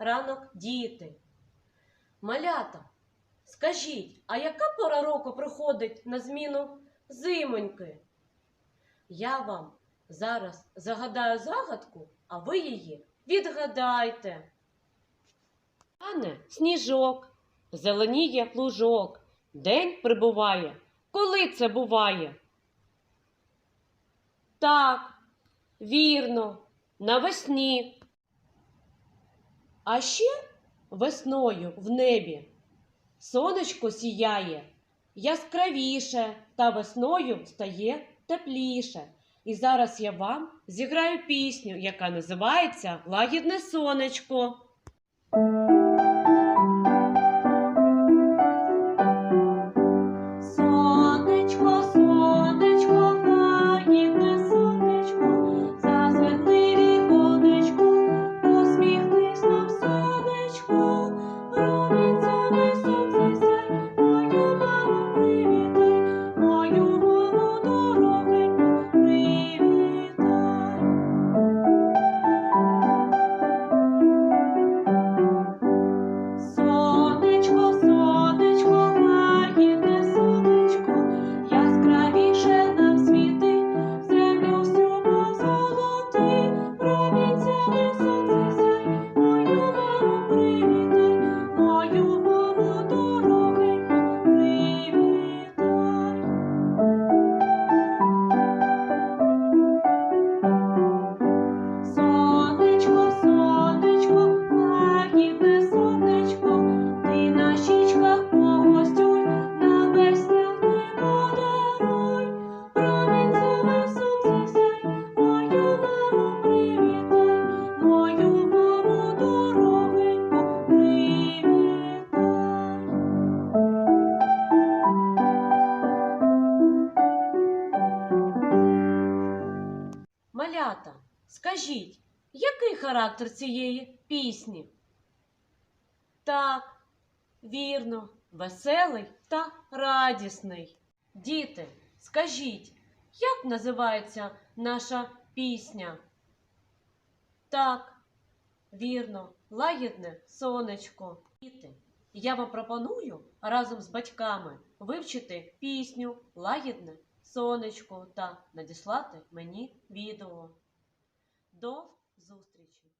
ранок, діти. Малята, скажіть, а яка пора року приходить на зміну зимоньки? Я вам зараз загадаю загадку, а ви її відгадайте. Тане сніжок, зеленіє плужок, день прибуває. Коли це буває? Так, вірно, навесні. А ще весною в небі сонечко сіяє яскравіше та весною стає тепліше. І зараз я вам зіграю пісню, яка називається Лагідне сонечко. Малята, скажіть, який характер цієї пісні? Так, вірно, веселий та радісний. Діти, скажіть, як називається наша пісня? Так, вірно, лагідне сонечко. Діти, я вам пропоную разом з батьками вивчити пісню Лагідне сонечко та надіслати мені відео. До зустрічі!